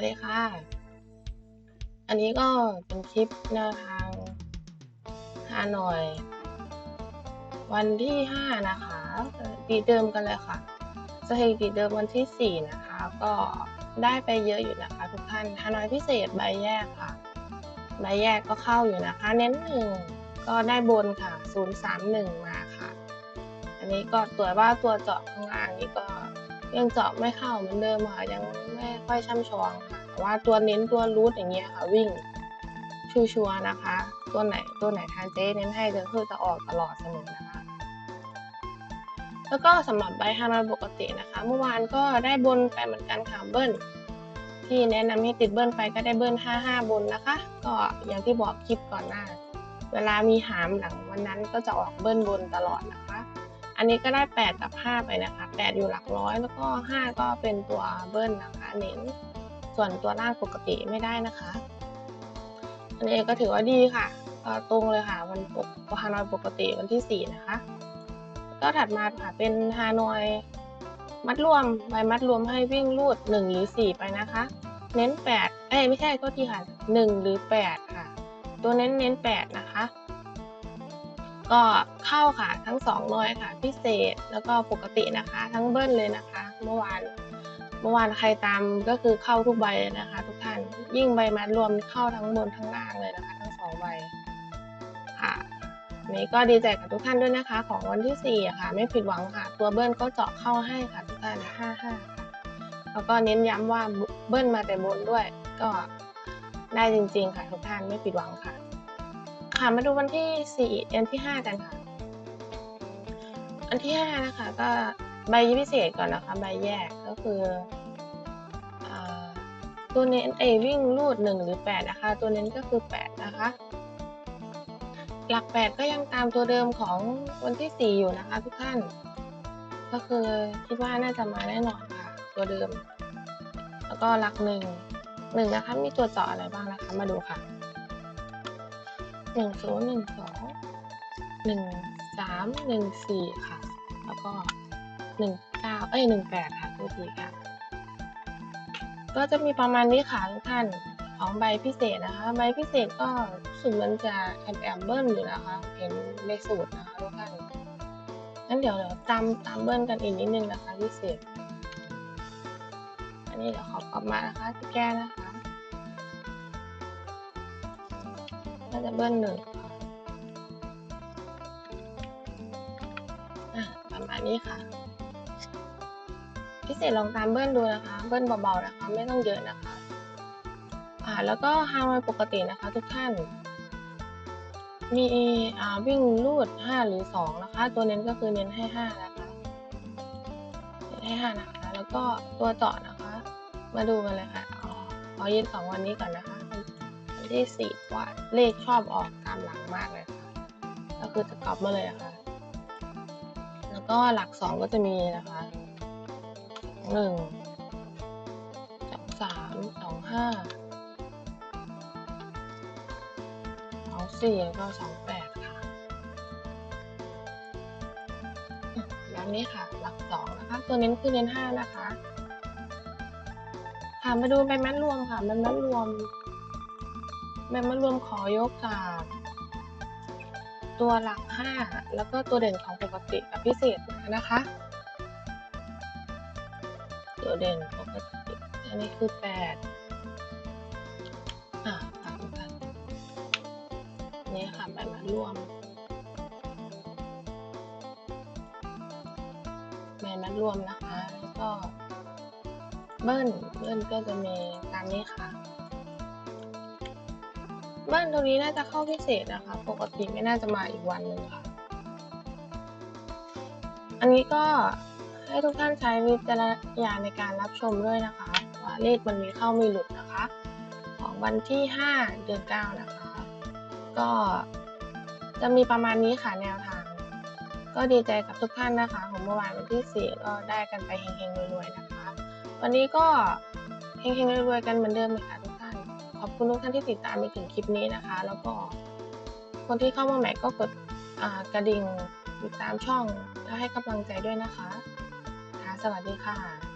วัสดีค่ะ อันนี้ก็เป็นคลิปแนวทางฮานอย วันที่ 5 นะคะสถิติเดิมกันเลยค่ะสถิติเดิมวันที่ 4 นะคะ ก็ได้ไปเยอะอยู่นะคะทุกท่านฮานอยพิเศษใบแยกค่ะ ใบแยกก็เข้าอยู่นะคะ เน้นหนึ่งก็ได้บนค่ะ 031 มาค่ะ อันนี้ก็ตัวว่าตัวเจาะข้างล่างนี้ก็ ยังเจาะไม่เข้าเหมือนเดิมค่ะ ยังไม่ค่อยช่ำชองค่ะว่าตัวเน้นตัวรูทอย่างเงี้ยค่ะ วิ่งชัวร์นะคะ ตัวไหนตัวไหนทานเจ๊เน้นให้ก็คือจะออกตลอดเสมอนะคะ แล้วก็สำหรับใบฮานอยปกตินะคะ เมื่อวานก็ได้บนไปเหมือนกันค่ะเบิ้ลที่แนะนำให้ติดเบิ้ลไปก็ได้เบิ้ล55 บนนะคะ ก็อย่างที่บอกคลิปก่อนหน้า เวลามีหามหลังวันนั้นก็จะออกเบิ้ลบนตลอดนะคะ อันนี้ก็ได้ 8 กับ 5 ไปนะคะ 8 อยู่หลักร้อย แล้วก็ 5 ก็เป็นตัวเบิ้ลนะคะเน้น ส่วนตัวล่างปกติไม่ได้นะคะ อันนี้ก็ถือว่าดีค่ะก็ตรงเลยค่ะวันปกฮานอยปกติวันที่ 4 นะคะ ก็ถัดมาค่ะเป็นฮานอยมัดรวมใบมัดรวมให้วิ่งรูด 1 หรือ 4 ไปนะคะ เน้น 8 เอ้ยไม่ใช่ก็ที่ค่ะ 1 หรือ 8 ค่ะ ตัวเน้นเน้น 8 นะคะ ก็เข้าค่ะทั้ง2หน่วยค่ะ พิเศษแล้วก็ปกตินะคะ ทั้งเบิ้ลเลยนะคะ เมื่อวาน เมื่อวานใครตามก็คือเข้าทุกใบนะคะ ทุกท่านยิ่งใบมัดรวมเข้าทั้งบนทั้งล่างเลยนะคะ ทั้งสองใบค่ะนี้ก็ดีใจกับทุกท่านด้วยนะคะ ของวันที่สี่อะค่ะ ไม่ผิดหวังค่ะ ตัวเบิ้ลก็เจาะเข้าให้ค่ะทุกท่านห้าห้าค่ะแล้วก็เน้นย้ำว่าเบิ้ลมาแต่บนด้วย ก็ได้จริงๆค่ะทุกท่านไม่ผิดหวังค่ะ ค่ะมาดูวันที่สี่เอ็นที่ห้ากันค่ะอันที่ห้านะคะ ก็ใบพิเศษก่อนนะคะใบแยกก็คืออตัวเน้นเอวิ่งรูดหนึ่งหรือแปดนะคะ ตัวเน้นก็คือแปดนะคะ หลักแปดก็ยังตามตัวเดิมของวันที่สี่อยู่นะคะทุกท่าน ก็คือคิดว่าน่าจะมาแน่นอนค่ะ ตัวเดิม แล้วก็หลักหนึ่งหนึ่งนะคะมีตัวเจาะอะไรบ้างนะคะมาดูค่ะ หนึ่งศูนย์หนึ่งสองหนึ่งสามหนึ่งสี่ค่ะ แล้วก็หนึ่งเก้าเอ้ยหนึ่งแปดค่ะทุกทีค่ะ ก็จะมีประมาณนี้ค่ะทุกท่านของใบพิเศษนะคะ ใบพิเศษก็รู้สึกมันจะแอบแอบเบิ้ลอยู่นะคะ เห็นเลขสูตรนะคะทุกท่านงั้นเดี๋ยวเดี๋ยวตามตามเบิ้ลกันอีกนิดนึงนะคะพิเศษ อันนี้เดี๋ยวขอกลับมานะคะที่แก้นะคะ น่าจะเบิ้ลหนึ่งอะประมาณนี้ค่ะ พิเศษลองตามเบิ้ลดูนะคะ เบิ้ลเบาๆนะคะ ไม่ต้องเยอะนะคะอ่าแล้วก็ฮาวายปกตินะคะทุกท่าน มีอ่าวิ่งลูด 5 หรือ 2 นะคะ ตัวเน้นก็คือเน้นให้ 5 นะคะเน้นให้ 5 นะคะ แล้วก็ตัวเจาะนะคะ มาดูกันเลยค่ะอ๋อขอยืนสองวันนี้ก่อนนะคะ วันที่สี่ว่าเลขชอบออกตามหลังมากเลยค่ะก็คือจะกลับมาเลยอะค่ะแล้วก็หลักสองก็จะมีนะคะหนึ่งสองสามสองห้าสองสี่แล้วก็สองแปดค่ะแบบนี้ค่ะ หลักสองนะคะ ตัวเน้นคือเน้นห้านะคะค่ะมาดูใบมัดรวมค่ะใบมัดรวม ใบมัดรวมขอยกจาก ตัวหลักห้าแล้วก็ตัวเด่นของปกติกับพิเศษนะคะ ตัวเด่นปกติอันนี้คือแปดอะทุกท่านนี่ค่ะใบมัดรวมใบมัดรวมนะคะ แล้วก็เบิ้ลเบิ้ลก็จะมีตามนี้ค่ะ เบิ้ลตรงนี้น่าจะเข้าพิเศษนะคะ ปกติไม่น่าจะมาอีกวันหนึ่งค่ะ อันนี้ก็ให้ทุกท่านใช้วิจารณญาณในการรับชมด้วยนะคะ ว่าเลขมันมีเข้ามีหลุดนะคะ ของวันที่ 5 เดือน 9 นะคะ ก็จะมีประมาณนี้ค่ะแนวทาง ก็ดีใจกับทุกท่านนะคะ ของเมื่อวานวันที่ 4 ก็ได้กันไปเฮงๆรวยๆนะคะ วันนี้ก็เฮงๆรวยๆกันเหมือนเดิมเลยค่ะ ขอบคุณทุกท่านที่ติดตามไปถึงคลิปนี้นะคะ แล้วก็คนที่เข้ามาใหม่ก็กดกระดิ่งติดตามช่องและให้กำลังใจด้วยนะคะค่ะสวัสดีค่ะ